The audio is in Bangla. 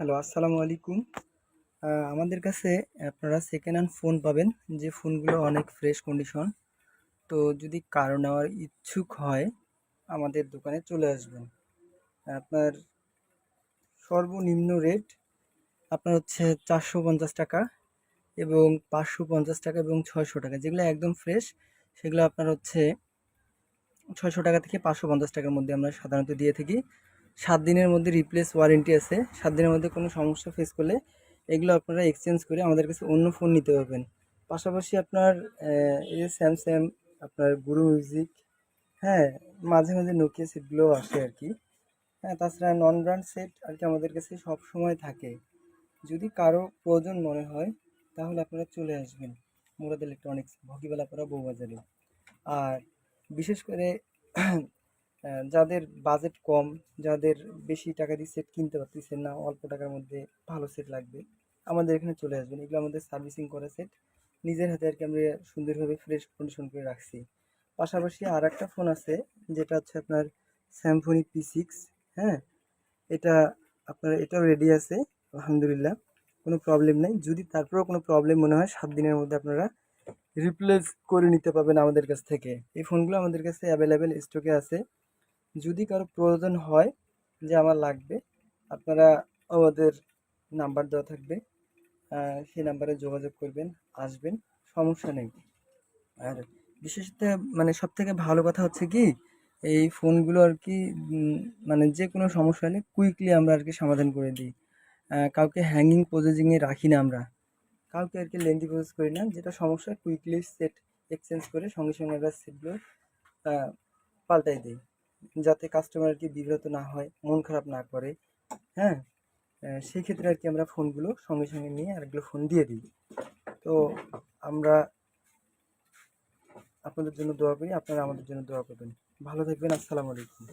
হ্যালো, আসসালামু আলাইকুম। আমাদের কাছে আপনারা সেকেন্ড হ্যান্ড ফোন পাবেন, যে ফোনগুলো অনেক ফ্রেশ কন্ডিশন তো যদি কারও নেওয়ার ইচ্ছুক হয়, আমাদের দোকানে চলে আসবেন। আপনার সর্বনিম্ন রেট আপনার হচ্ছে চারশো পঞ্চাশ টাকা এবং পাঁচশো পঞ্চাশ টাকা এবং ছয়শো টাকা। যেগুলো একদম ফ্রেশ সেগুলো আপনার হচ্ছে ছয়শো টাকা থেকে পাঁচশো পঞ্চাশ টাকার মধ্যে আমরা সাধারণত দিয়ে থাকি। সাত দিনের মধ্যে রিপ্লেস ওয়ারেন্টি আছে। সাত দিনের মধ্যে কোনো সমস্যা ফেস করলে এগুলো আপনারা এক্সচেঞ্জ করে আমাদের কাছে অন্য ফোন নিতে পারবেন। পাশাপাশি আপনার এই যে স্যামসাং আপনার গুরু মিউজিক হ্যাঁ মাঝে মাঝে নোকিয়া সেটগুলোও আসে আর কি। হ্যাঁ তাছাড়া নন ব্র্যান্ড সেট আর কি আমাদের কাছে সব সময় থাকে। যদি কারও প্রয়োজন মনে হয়, তাহলে আপনারা চলে আসবেন মুরাদ ইলেকট্রনিক্স, ভগিবেলাপাড়া বউবাজারে আর বিশেষ করে যাদের বাজেট কম, যাদের বেশি টাকা দিয়ে সেট কিনতে পারতেছেন না, অল্প টাকার মধ্যে ভালো সেট লাগবে, আমাদের এখানে চলে আসবেন। এগুলো আমাদের সার্ভিসিং করা সেট নিজের হাতে আর কি আমরা সুন্দরভাবে ফ্রেশ কন্ডিশন করে রাখছি। পাশাপাশি আর একটা ফোন আছে, যেটা হচ্ছে আপনার স্যামফোনি পি সিক্স হ্যাঁ? এটা আপনার, এটাও রেডি আছে, আলহামদুলিল্লাহ, কোনো প্রবলেম নেই। যদি তারপরেও কোনো প্রবলেম মনে হয়, সাত দিনের মধ্যে আপনারা রিপ্লেস করে নিতে পারবেন আমাদের কাছ থেকে। এই ফোনগুলো আমাদের কাছে অ্যাভেলেবেল স্টকে আছে। যদি কারও প্রয়োজন হয় যে আমার লাগবে, আপনারা আমাদের নাম্বার দেওয়া থাকবে। সেই নাম্বারে যোগাযোগ করবেন, আসবেন, সমস্যা নেই। আর বিশেষত মানে সব থেকে ভালো কথা হচ্ছে কি, এই ফোনগুলো আর কি মানে যে কোনো সমস্যা হলে কুইকলি আমরা আর কি সমাধান করে দিই। কাউকে হ্যাঙ্গিং প্রসেসিংয়ে রাখি না আমরা। কাউকে আর কি লেন্দি প্রসেস করি না, যেটা সমস্যা কুইকলি সেট এক্সচেঞ্জ করে সঙ্গে সঙ্গে আমরা সেটগুলো পাল্টাই দিই। যাতে কাস্টমার আর কি বিব্রত না হয়, মন খারাপ না করে হ্যাঁ? সেই ক্ষেত্রে আর কি আমরা ফোনগুলো সঙ্গে সঙ্গে নিয়ে আরেকগুলো ফোন দিয়ে দিই। তো আমরা আপনাদের জন্য দোয়া করি, আপনারা আমাদের জন্য দোয়া করবেন। ভালো থাকবেন, আসসালামু আলাইকুম।